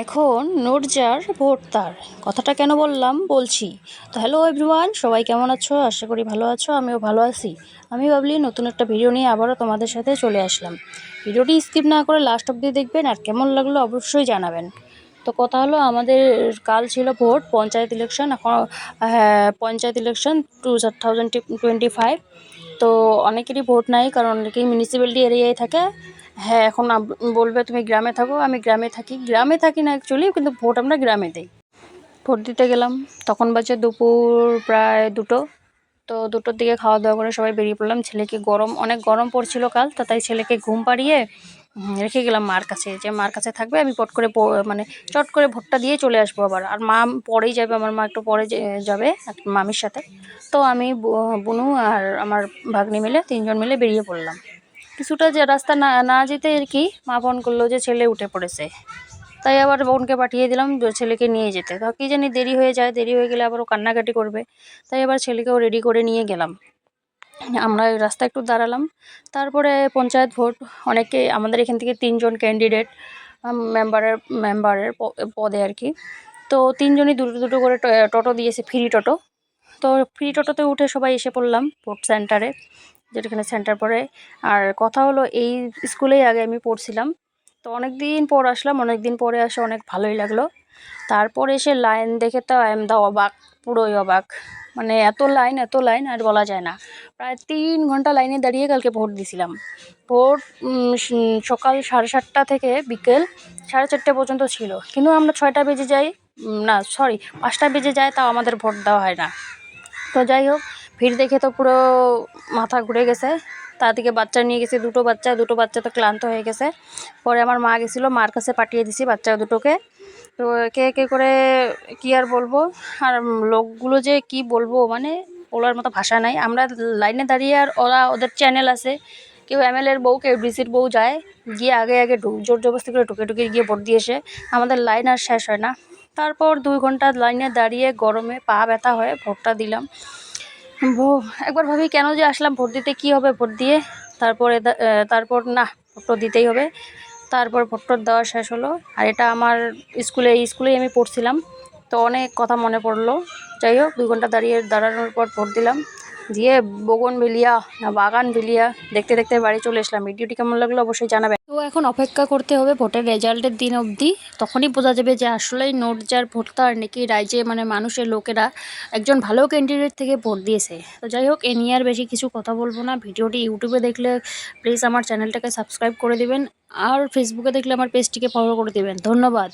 এখন নোটজার ভোট তার। কথাটা কেন বললাম? বলছি। তো হ্যালো এভরিওয়ান সবাই কেমন আছো? আশা করি ভালো আছো, আমিও ভালো আছি। আমি ভাবলি নতুন একটা ভিডিও নিয়ে আবারও তোমাদের সাথে চলে আসলাম। ভিডিওটি স্কিপ না করে লাস্ট অব্দি দেখবেন আর কেমন লাগল অবশ্যই জানাবেন। তো কথা হলো, আমাদের কাল ছিল ভোট, পঞ্চায়েত ইলেকশন এখন হ্যাঁ panchayat election two thousand twenty five তো অনেকেরই ভোট নাই, কারণ অনেকেই মিউনিসিপ্যালিটি এরিয়ায় থাকে। হ্যাঁ এখন বলবে তুমি গ্রামে থাকো, আমি গ্রামে থাকি। গ্রামে থাকি না অ্যাকচুয়ালি কিন্তু ভোট আমরা গ্রামে দিই। ভোট দিতে গেলাম, তখন বাজে দুপুর প্রায় দুটো। তো দুটোর দিকে খাওয়া দাওয়া করে সবাই বেরিয়ে পড়লাম। ছেলেকে গরম, অনেক গরম পড়ছিল কাল, তো তাই ছেলেকে ঘুম পাড়িয়ে রেখে গেলাম মার কাছে। যে মার কাছে থাকবে, আমি পট করে মানে চট করে ভোটটা দিয়ে চলে আসব আবার। আর মা পরেই যাবে, আমার মা একটু পরে যাবে মামির সাথে। তো আমি বুনু আর আমার ভাগ্নি মিলে তিনজন মিলে বেরিয়ে পড়লাম। কিছুটা যে রাস্তা না না যেতে আর কি, মা ফোন করল যে ছেলে উঠে পড়েছে। তাই আবার বোনকে পাঠিয়ে দিলাম ছেলেকে নিয়ে যেতে। তো কী জানি দেরি হয়ে যায়, দেরি হয়ে গেলে আবার ও কান্নাকাটি করবে। তাই আবার ছেলেকেও রেডি করে নিয়ে গেলাম। আমরা ওই রাস্তায় একটু দাঁড়ালাম। তারপরে পঞ্চায়েত ভোট, অনেকে আমাদের এখান থেকে তিনজন ক্যান্ডিডেট মেম্বারের মেম্বারের পদে আর কি। তো তিনজনই দুটো দুটো করে টোটো দিয়েছে ফ্রি টোটো। তো ফ্রি টোটোতে উঠে সবাই এসে পড়লাম, ভোট সেন্টারে যেখানে সেন্টার পড়ে। আর কথা হলো, এই স্কুলেই আগে আমি পড়ছিলাম। তো অনেক দিন পর আসলাম অনেক দিন পরে আসে অনেক ভালোই লাগল। তারপর এসে লাইন দেখে তো আই এম দা অবাক, পুরোই অবাক। মানে এত লাইন এত লাইন আর বলা যায় না। প্রায় তিন ঘণ্টা লাইনে দাঁড়িয়ে কালকে ভোট দিছিলাম। ভোট সকাল সাড়ে সাতটা থেকে বিকেল সাড়ে চারটে পর্যন্ত ছিল। কিন্তু আমরা ছয়টা বেজে যাই না সরি পাঁচটা বেজে যায়, তাও আমাদের ভোট দেওয়া হয় না। তো যাই হোক ভিড় দেখে তো পুরো মাথা ঘুরে গেছে। তার দিকে বাচ্চা নিয়ে গেছে, দুটো বাচ্চা দুটো বাচ্চা তো ক্লান্ত হয়ে গেছে। পরে আমার মা গেছিল, মার কাছে পাঠিয়ে দিছি বাচ্চা দুটোকে। তো একে একে করে কি আর বলব? আর লোকগুলো যে কি বলব মানে বলার মতো ভাষা নাই। আমরা লাইনে দাঁড়িয়ে আর ওরা ওদের চ্যানেল আছে। কেউ এমএলএর বউ, কেউ ডিসির বউ যায়, গিয়ে আগে আগে ঢুক জোর জবরদস্তি করে ঢুকে ঢুকে গিয়ে ভোট দিয়ে এসে আমাদের লাইন আর শেষ হয় না। তারপর দুই ঘণ্টা লাইনে দাঁড়িয়ে গরমে পা ব্যথা হয়ে ভোটটা দিলাম। একবার ভাবি কেন যে আসলাম, ভোট দিতে কি হবে ভোট দিয়ে? তারপরে তারপর না ভোটটা দিতেই হবে। তারপর ভোটটা দেওয়া শেষ হলো। আর এটা আমার স্কুলে স্কুলেই আমি পড়ছিলাম। তো অনেক কথা মনে পড়ল। যাই হোক, দুই ঘণ্টা দাঁড়িয়ে দাঁড়ানোর পর ভোট দিলাম। দিয়ে বগন বিলিয়া না বাগান বিলিয়া দেখতে দেখতে বাড়ি চলে এসলাম। ভিডিওটি কেমন লাগল অবশ্যই জানাবেন। তো এখন অপেক্ষা করতে হবে ভোটের রেজাল্টের দিন অবধি। তখনই বোঝা যাবে যে আসলেই নোট যার ভোটতার নাকি রাজ্যে মানে মানুষের লোকেরা একজন ভালো ক্যান্ডিডেট থেকে ভোট দিয়েছে। তো যাই হোক, এ নিয়ে আর বেশি কিছু কথা বলব না। ভিডিওটি ইউটিউবে দেখলে প্লিজ আমার চ্যানেলটাকে সাবস্ক্রাইব করে দিবেন। আর ফেসবুকে দেখলে আমার পেজটিকে ফলো করে দিবেন। ধন্যবাদ।